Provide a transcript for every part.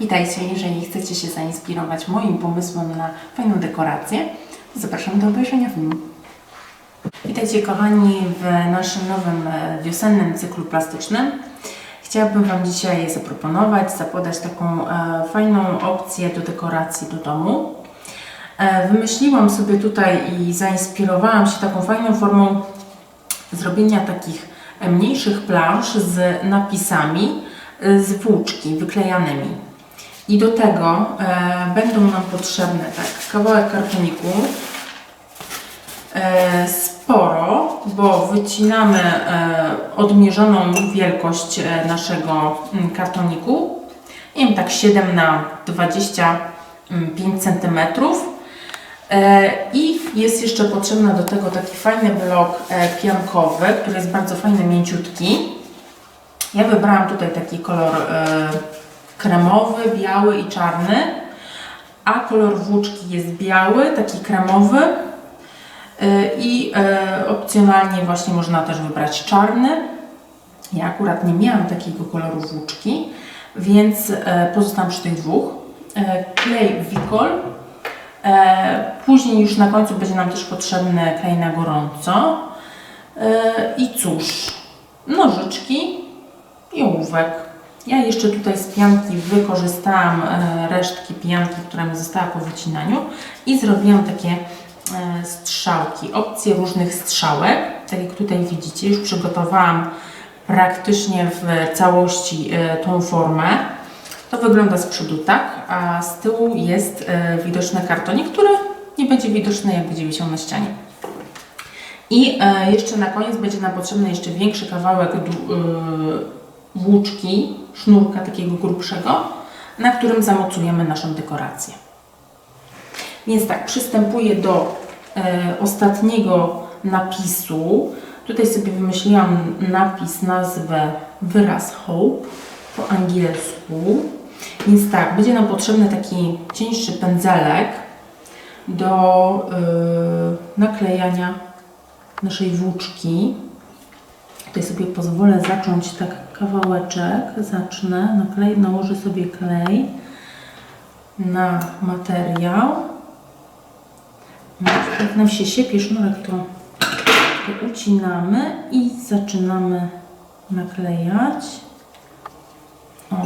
Witajcie, jeżeli chcecie się zainspirować moim pomysłem na fajną dekorację, to zapraszam do obejrzenia filmu. Witajcie kochani w naszym nowym e, wiosennym cyklu plastycznym. Chciałabym Wam dzisiaj zaproponować, zapodać taką e, fajną opcję do dekoracji do domu. E, wymyśliłam sobie tutaj i zainspirowałam się taką fajną formą zrobienia takich mniejszych plansz z napisami z włóczki wyklejanymi. I do tego e, będą nam potrzebne tak, kawałek kartoniku, e, sporo, bo wycinamy e, odmierzoną wielkość e, naszego mm, kartoniku. Nie wiem, tak 7 na 25 cm. E, I jest jeszcze potrzebny do tego taki fajny blok e, piankowy, który jest bardzo fajny, mięciutki. Ja wybrałam tutaj taki kolor e, kremowy, biały i czarny, a kolor włóczki jest biały, taki kremowy e, i e, opcjonalnie właśnie można też wybrać czarny. Ja akurat nie miałam takiego koloru włóczki, więc e, pozostałam przy tych dwóch. Klej Wikol. Później już na końcu będzie nam też potrzebny klej na gorąco. I cóż, nożyczki i ołówek. Ja jeszcze tutaj z pianki wykorzystałam e, resztki pianki, która mi została po wycinaniu i zrobiłam takie e, strzałki, opcje różnych strzałek. Tak jak tutaj widzicie, już przygotowałam praktycznie w całości e, tą formę. To wygląda z przodu tak, a z tyłu jest widoczny kartonik, który nie będzie widoczny, jak będzie wisiał na ścianie. I jeszcze na koniec będzie nam potrzebny jeszcze większy kawałek włóczki, sznurka takiego grubszego, na którym zamocujemy naszą dekorację. Więc tak, przystępuję do e, ostatniego napisu. Tutaj sobie wymyśliłam napis, nazwę wyraz hope po angielsku. Więc tak, będzie nam potrzebny taki cieńszy pędzelek do y, naklejania naszej włóczki. Tutaj sobie pozwolę zacząć tak kawałeczek. Zacznę, naklej, nałożę sobie klej na materiał. Jak nam się siepie sznurek, to, to ucinamy i zaczynamy naklejać. O.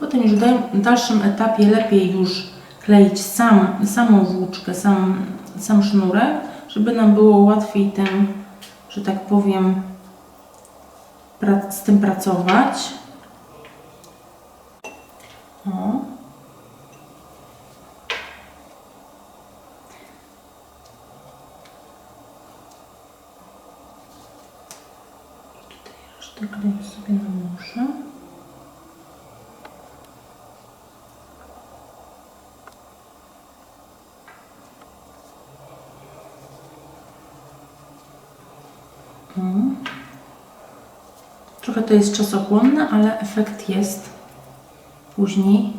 Potem już w dal- w dalszym etapie lepiej już kleić sam, samą włóczkę, sam, sam sznurek, żeby nam było łatwiej tym, że tak powiem, z tym pracować. O. Tutaj resztę kleju sobie nałożę. Mhm. Trochę to jest czasochłonne, ale efekt jest później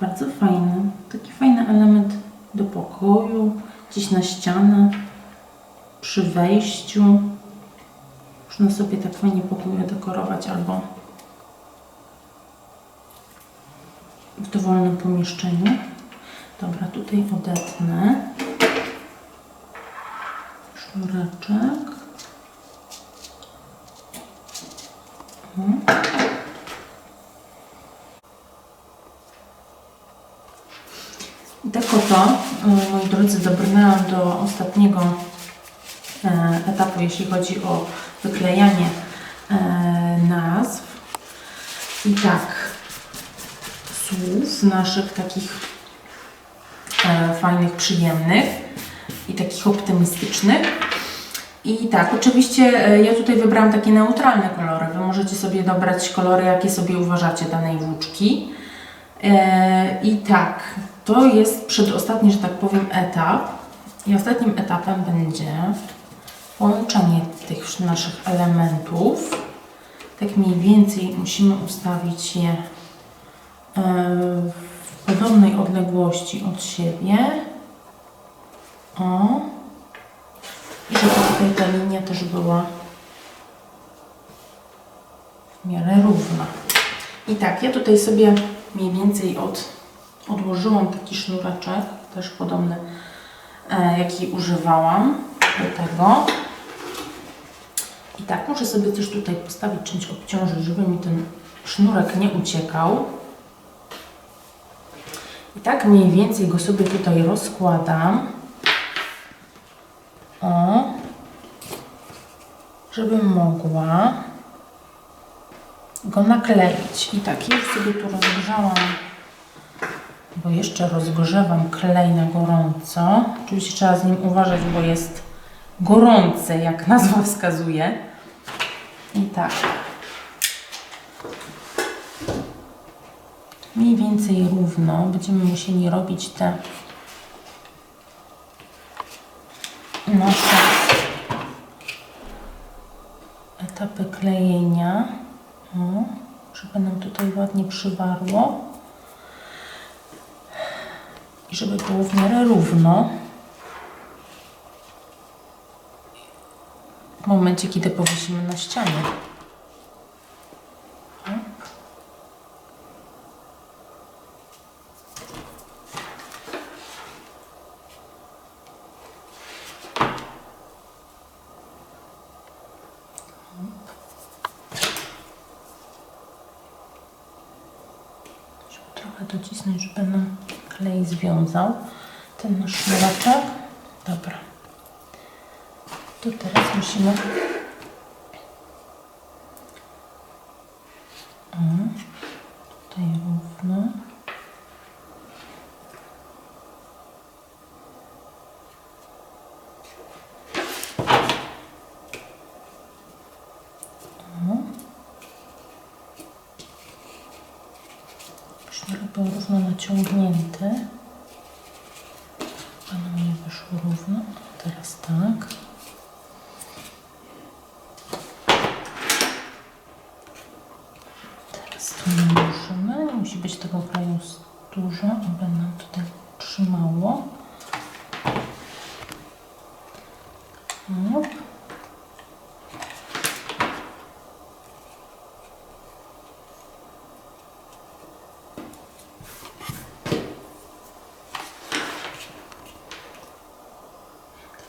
bardzo fajny. Taki fajny element do pokoju, gdzieś na ścianę, przy wejściu. Można sobie tak fajnie pokój dekorować albo w dowolnym pomieszczeniu. Dobra, tutaj odetnę sznureczek. Mhm. I tak oto, y, moi drodzy, dobrnęłam do ostatniego e, etapu, jeśli chodzi o wyklejanie e, nazw. I tak, słów naszych takich e, fajnych, przyjemnych i takich optymistycznych. I tak, oczywiście e, ja tutaj wybrałam takie neutralne kolory. Wy możecie sobie dobrać kolory, jakie sobie uważacie danej włóczki. E, I tak, to jest przedostatni, że tak powiem, etap. I ostatnim etapem będzie połączenie tych naszych elementów. Tak mniej więcej musimy ustawić je e, w podobnej odległości od siebie. O. I żeby tutaj ta linia też była w miarę równa. I tak, ja tutaj sobie mniej więcej od, odłożyłam taki sznureczek, też podobny, e, jaki używałam do tego. I tak, muszę sobie też tutaj postawić czymś obciążyć, żeby mi ten sznurek nie uciekał. I tak mniej więcej go sobie tutaj rozkładam. O, żebym mogła go nakleić. I tak, już sobie tu rozgrzałam, bo jeszcze rozgrzewam klej na gorąco. Oczywiście trzeba z nim uważać, bo jest gorące, jak nazwa wskazuje. I tak. Mniej więcej równo będziemy musieli robić te nasze etapy klejenia. O, żeby nam tutaj ładnie przywarło. I żeby było w miarę równo. W momencie, kiedy powiesimy na ścianie. Trochę docisnąć, żeby nam klej związał ten nasz. Dobra. To teraz musimy o, tutaj równo. O. Sznurek był równo naciągnięty. Nam nie wyszło równo. Teraz tak. Teraz tu. Nie musi być tego kraju dużo, aby nam tutaj trzymało.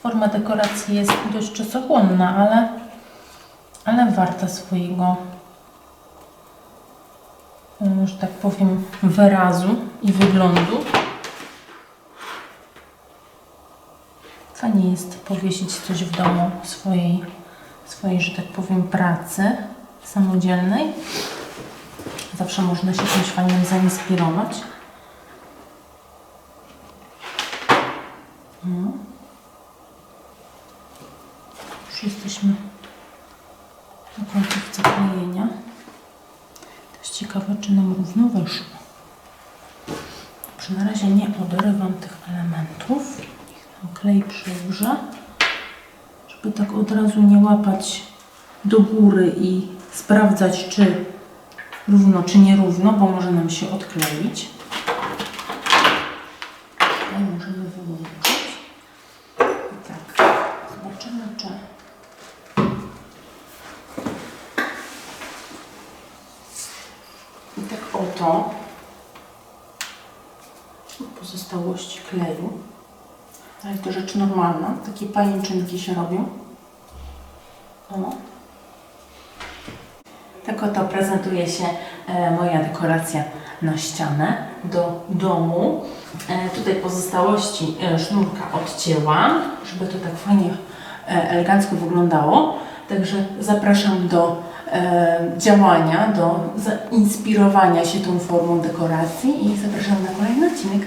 Forma dekoracji jest dość czasochłonna, ale, ale warta swojego, e, że tak powiem, wyrazu i wyglądu. Fajnie jest powiesić coś w domu swojej, swojej, że tak powiem, pracy samodzielnej. Zawsze można się czymś fajnym zainspirować. No. Już jesteśmy na końcówce klejenia. To jest ciekawe, czy nam równo wyszło. Dobrze, na razie nie odrywam tych elementów. Niech nam klej przygrze, żeby tak od razu nie łapać do góry i sprawdzać, czy równo, czy nierówno, bo może nam się odkleić. Tutaj możemy wyłączyć. I tak, zobaczymy, czy I tak oto pozostałości kleju. Ale to rzecz normalna. Takie pajęczynki się robią. O. Tak oto prezentuje się e, moja dekoracja na ścianę do domu. E, tutaj pozostałości e, sznurka odcięłam, żeby to tak fajnie elegancko wyglądało. Także zapraszam do działania, do zainspirowania się tą formą dekoracji i zapraszam na kolejny odcinek.